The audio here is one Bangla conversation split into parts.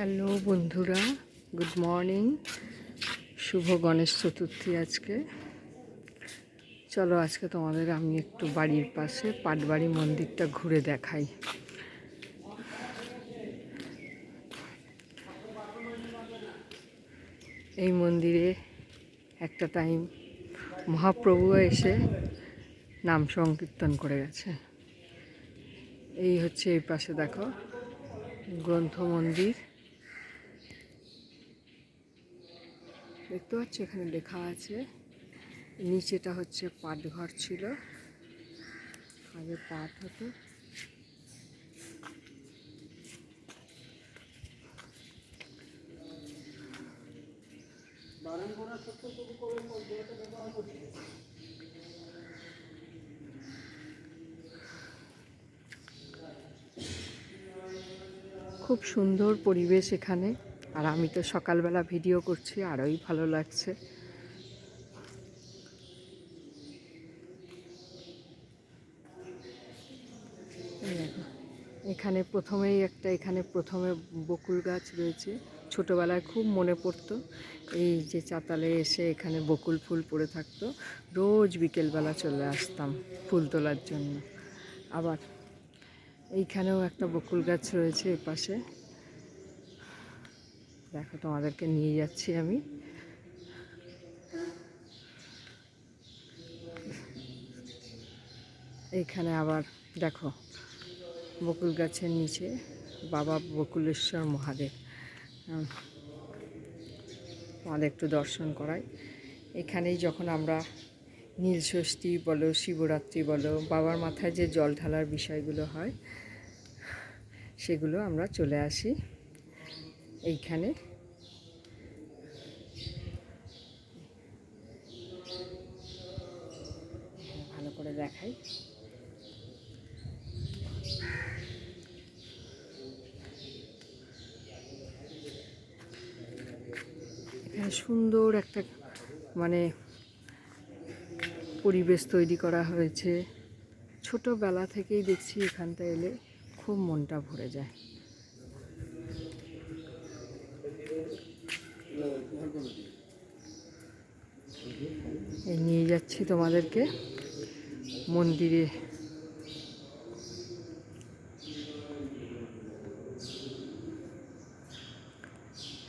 হ্যালো বন্ধুরা, গুড মর্নিং, শুভ গণেশ চতুর্থী আজকে। চলো আজকে তোমাদের আমি একটু বাড়ির পাশে পাটবাড়ি মন্দিরটা ঘুরে দেখাই। এই মন্দিরে একটা টাইম মহাপ্রভু এসে নাম সংকীর্তন করে গেছে। এই হচ্ছে এই পাশে দেখো, গ্রন্থ মন্দির। দেখতে পাচ্ছ, এখানে লেখা আছে, নিচেটা হচ্ছে পাটঘর ছিল। আগে পাট হতো। খুব সুন্দর পরিবেশ এখানে। আর আমি তো সকালবেলা ভিডিও করছি, আরোই ভালো লাগছে। এখানে প্রথমেই একটা, এখানে প্রথমে বকুল গাছ রয়েছে। ছোটোবেলায় খুব মনে পড়তো, এই যে চাতালে এসে এখানে বকুল ফুল পড়ে থাকতো। রোজ বিকেলবেলা চলে আসতাম ফুল তোলার জন্য। আবার এইখানেও একটা বকুল গাছ রয়েছে এপাশে। দেখো তোমাদেরকে নিয়ে যাচ্ছি আমি। এখানে আবার দেখো বকুল গাছের নিচে বাবা বকুলেশ্বর মহাদেব। উম, তোমাদের একটু দর্শন করাই। এখানেই যখন আমরা নীলষষ্ঠী বলো শিবরাত্রি বলো বাবার মাথায় যে জল ঢালার বিষয়গুলো হয় সেগুলো আমরা চলে আসি। এইখানে। ভালো করে দেখাই। এখানে সুন্দর একটা মানে পরিবেশ তৈরি করা হয়েছে। ছোটোবেলা থেকেই দেখছি এখানটা এলে খুব মনটা ভরে যায়। নিয়ে যাচ্ছি তোমাদেরকে মন্দিরে।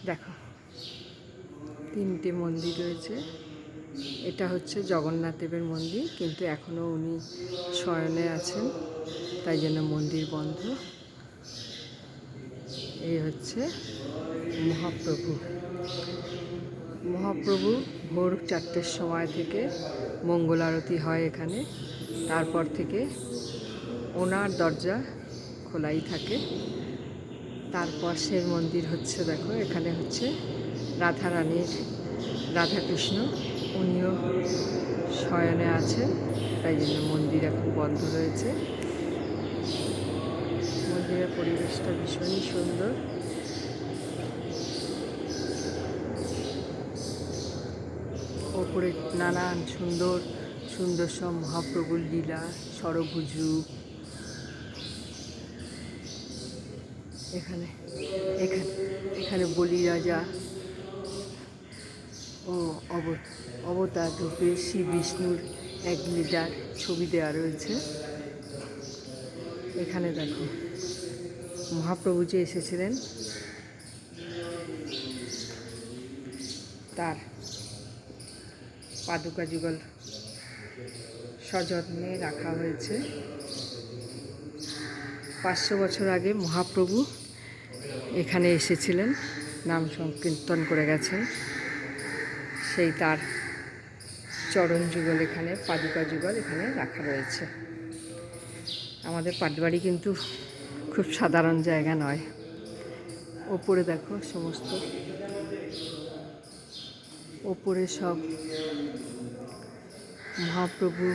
দেখো, তিনটে মন্দির রয়েছে। এটা হচ্ছে জগন্নাথ দেবের মন্দির, কিন্তু এখনও উনি শয়নে আছেন, তাই জন্য মন্দির বন্ধ। এই হচ্ছে মহাপ্রভু। মহাপ্রভু ভোর চারটের সময় থেকে মঙ্গল আরতি হয় এখানে। তারপর থেকে ওনার দরজা খোলাই থাকে। তার পাশের মন্দির হচ্ছে, দেখো, এখানে হচ্ছে রাধা রানীর রাধাকৃষ্ণ। উনিও শয়নে আছেন, তাই জন্য মন্দির এখন বন্ধ রয়েছে। মন্দিরের পরিবেশটা ভীষণই সুন্দর। ওপরে নানান সুন্দর সুন্দর সব মহাপ্রভুর লীলা সরভুজু এখানে এখানে এখানে বলি রাজা ও অব- অবতার রূপে শ্রী বিষ্ণুর এক লিডার ছবি দেওয়া রয়েছে। এখানে দেখো। মহাপ্রভু যে এসেছিলেন, তার পাদুকা যুগল সযত্নে রাখা হয়েছে। পাঁচশো বছর আগে মহাপ্রভু এখানে এসেছিলেন, নাম সংকীর্তন করে গেছেন। সেই তার চরণ যুগল এখানে, পাদুকা যুগল এখানে রাখা রয়েছে। আমাদের পাটবাড়ি কিন্তু খুব সাধারণ জায়গা নয়। ওপরে দেখো সমস্ত। ওপরে সব মহাপ্রভু,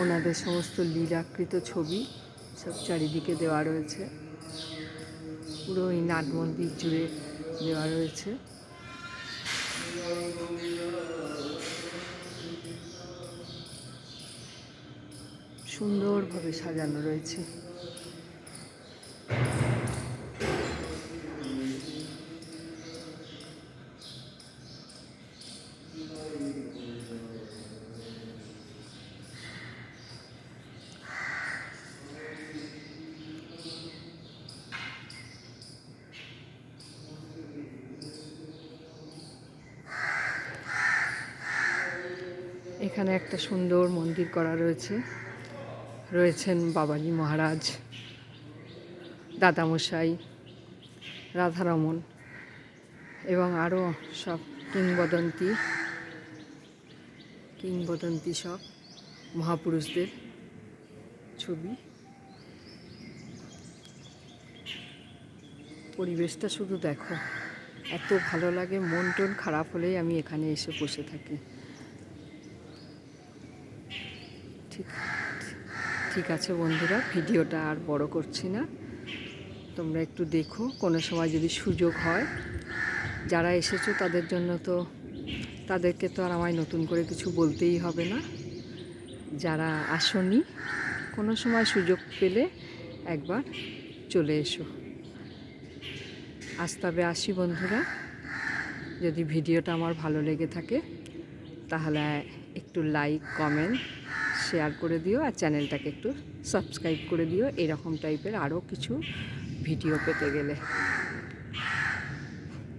ওনাদের সমস্ত লীলাকৃত ছবি সব চারিদিকে দেওয়া রয়েছে। পুরো এই নাট মন্দির জুড়ে দেওয়া রয়েছে। সুন্দরভাবে সাজানো রয়েছে। এখানে একটা সুন্দর মন্দির করা রয়েছে। রয়েছেন বাবাজি মহারাজ, দাদামশাই, রাধারমন এবং আরও সব কিংবদন্তি কিংবদন্তি সব মহাপুরুষদের ছবি। পরিবেশটা শুধু দেখো, এত ভালো লাগে মন টন খারাপ হলেই আমি এখানে এসে বসে থাকি ঠিক ঠিক আছে বন্ধুরা, ভিডিওটা আর বড় করছি না। তোমরা একটু দেখো, কোনো সময় যদি সুযোগ হয়। যারা এসেছ তাদের জন্য তো, তাদেরকে তো আর আমায় নতুন করে কিছু বলতেই হবে না। যারা আসনি, কোনো সময় সুযোগ পেলে একবার চলে এসো। আজ তবে আসি বন্ধুরা। যদি ভিডিওটা আমার ভালো লেগে থাকে, তাহলে একটু লাইক কমেন্ট শেয়ার করে দিও আর চ্যানেলটাকে একটু সাবস্ক্রাইব করে দিও। এরকম টাইপের আরও কিছু ভিডিও পেতে গেলে।